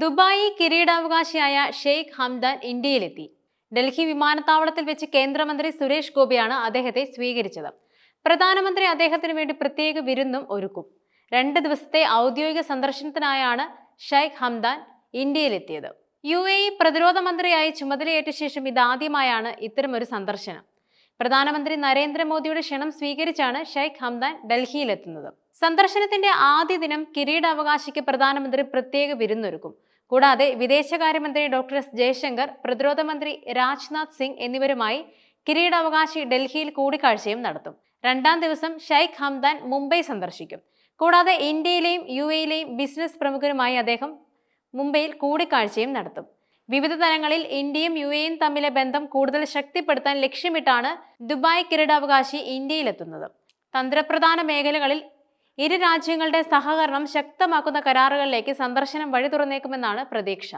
Dubai കിരീടാവകാശിയായ Sheikh Hamdan ഇന്ത്യയിലെത്തി. ഡൽഹി വിമാനത്താവളത്തിൽ വെച്ച് കേന്ദ്രമന്ത്രി സുരേഷ് ഗോപിയാണ് അദ്ദേഹത്തെ സ്വീകരിച്ചത്. പ്രധാനമന്ത്രി അദ്ദേഹത്തിന് വേണ്ടി പ്രത്യേക വിരുന്നും ഒരുക്കും. രണ്ട് ദിവസത്തെ ഔദ്യോഗിക സന്ദർശനത്തിനായാണ് ഷെയ്ഖ് ഹംദാൻ ഇന്ത്യയിലെത്തിയത്. യു എ ഇ പ്രതിരോധ മന്ത്രിയായി ചുമതലയേറ്റ ശേഷം ഇതാദ്യമായാണ് ഇത്തരമൊരു സന്ദർശനം. പ്രധാനമന്ത്രി നരേന്ദ്രമോദിയുടെ ക്ഷണം സ്വീകരിച്ചാണ് ഷെയ്ഖ് ഹംദാൻ ഡൽഹിയിലെത്തുന്നത്. സന്ദർശനത്തിന്റെ ആദ്യ ദിനം കിരീടാവകാശിക്ക് പ്രധാനമന്ത്രി പ്രത്യേക വിരുന്നൊരുക്കും. കൂടാതെ വിദേശകാര്യമന്ത്രി ഡോക്ടർ എസ് ജയശങ്കർ പ്രതിരോധ മന്ത്രി രാജ്നാഥ് സിംഗ് എന്നിവരുമായി കിരീടാവകാശി ഡൽഹിയിൽ കൂടിക്കാഴ്ചയും നടത്തും. രണ്ടാം ദിവസം ഷെയ്ഖ് ഹംദാൻ മുംബൈ സന്ദർശിക്കും. കൂടാതെ ഇന്ത്യയിലെയും യു എയിലെയും ബിസിനസ് പ്രമുഖരുമായി അദ്ദേഹം മുംബൈയിൽ കൂടിക്കാഴ്ചയും നടത്തും. വിവിധ തലങ്ങളിൽ ഇന്ത്യയും യു എയും തമ്മിലെ ബന്ധം കൂടുതൽ ശക്തിപ്പെടുത്താൻ ലക്ഷ്യമിട്ടാണ് ദുബായ് കിരീടാവകാശി ഇന്ത്യയിലെത്തുന്നത്. തന്ത്രപ്രധാന മേഖലകളിൽ ഇരു രാജ്യങ്ങളുടെ സഹകരണം ശക്തമാക്കുന്ന കരാറുകളിലേക്ക് സന്ദർശനം വഴി തുറന്നേക്കുമെന്നാണ് പ്രതീക്ഷ.